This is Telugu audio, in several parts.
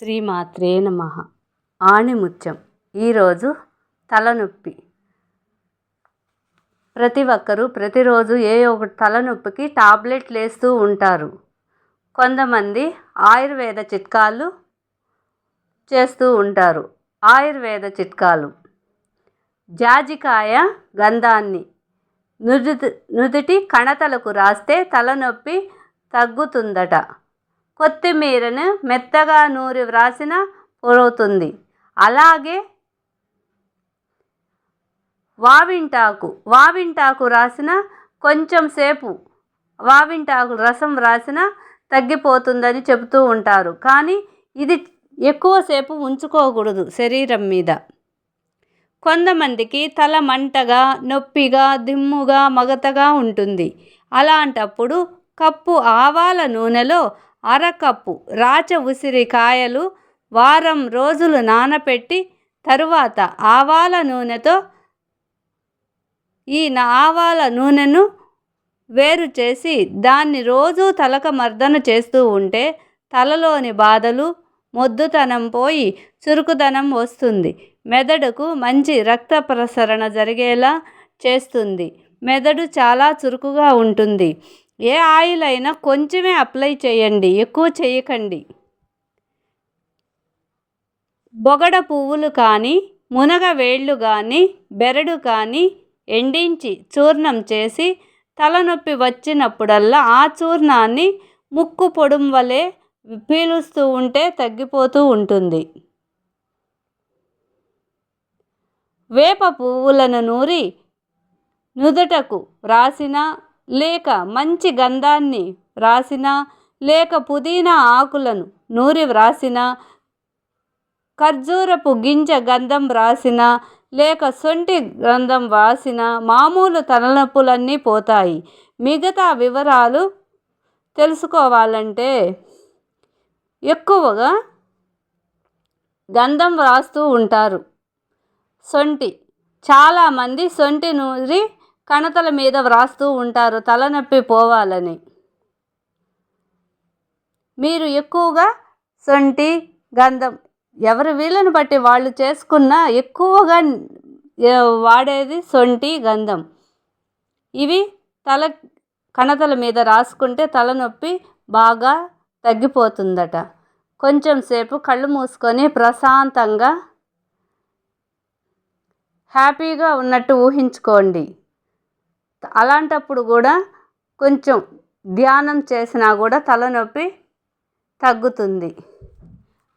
శ్రీమాత్రే నమ. ఆణిముత్యం. ఈరోజు తలనొప్పి. ప్రతి ఒక్కరూ ప్రతిరోజు ఏ ఒక తలనొప్పికి టాబ్లెట్లు వేస్తూ ఉంటారు. కొంతమంది ఆయుర్వేద చిట్కాలు చేస్తూ ఉంటారు. ఆయుర్వేద చిట్కాలు. జాజికాయ గంధాన్ని నుదుటి నుదుటి కణతలకు రాస్తే తలనొప్పి తగ్గుతుందట. కొత్తిమీరను మెత్తగా నూరి వ్రాసిన పొరవుతుంది అలాగే వావింటాకు వావింటాకు రాసిన కొంచెం సేపు వావింటాకు రసం రాసిన తగ్గిపోతుందని చెబుతూ ఉంటారు. కానీ ఇది ఎక్కువసేపు ఉంచుకోకూడదు శరీరం మీద. కొంతమందికి తల మంటగా నొప్పిగా దిమ్ముగా మగతగా ఉంటుంది. అలాంటప్పుడు కప్పు ఆవాల నూనెలో అరకప్పు రాచ ఉసిరికాయలు వారం రోజులు నానపెట్టి తరువాత ఆవాల నూనెతో ఈ ఆవాల నూనెను వేరు చేసి దాన్ని రోజు తలక మర్దన చేస్తూ ఉంటే తలలోని బాధలు మొద్దుతనం పోయి చురుకుదనం వస్తుంది. మెదడుకు మంచి రక్త ప్రసరణ జరిగేలా చేస్తుంది. మెదడు చాలా చురుకుగా ఉంటుంది. ఏ ఆయిల్ అయినా కొంచెమే అప్లై చేయండి ఎక్కువ చేయకండి. బొగడ పువ్వులు కానీ మునగ వేళ్ళు కానీ బెరడు కానీ ఎండించి చూర్ణం చేసి తలనొప్పి వచ్చినప్పుడల్లా ఆ చూర్ణాన్ని ముక్కు పొడుం వలె పీలుస్తూ ఉంటే తగ్గిపోతూ ఉంటుంది. వేప పువ్వులను నూరి నుదుటకు రాసిన లేక మంచి గంధాన్ని వ్రాసిన లేక పుదీనా ఆకులను నూరి వ్రాసిన ఖర్జూరపు గింజ గంధం వ్రాసినా లేక సొంటి గంధం వ్రాసినా మామూలు తలనొప్పులన్నీ పోతాయి. మిగతా వివరాలు తెలుసుకోవాలంటే ఎక్కువగా గంధం వ్రాస్తూ ఉంటారు. సొంటి చాలామంది సొంటి నూరి కణతల మీద వ్రాస్తూ ఉంటారు తలనొప్పి పోవాలని. మీరు ఎక్కువగా సొంటి గంధం ఎవరి వీళ్ళని బట్టి వాళ్ళు చేసుకున్న ఎక్కువగా వాడేది సొంటి గంధం. ఇవి తల కణతల మీద రాసుకుంటే తలనొప్పి బాగా తగ్గిపోతుందట. కొంచెం సేపు కళ్ళు మూసుకొని ప్రశాంతంగా హ్యాపీగా ఉన్నట్టు ఊహించుకోండి. అలాంటప్పుడు కూడా కొంచెం ధ్యానం చేసినా కూడా తలనొప్పి తగ్గుతుంది.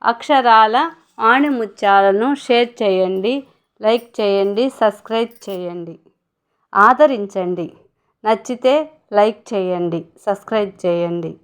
అక్షరాల ఆణిముత్యాలను షేర్ చేయండి లైక్ చేయండి సబ్స్క్రైబ్ చేయండి. ఆదరించండి. నచ్చితే లైక్ చేయండి సబ్స్క్రైబ్ చేయండి.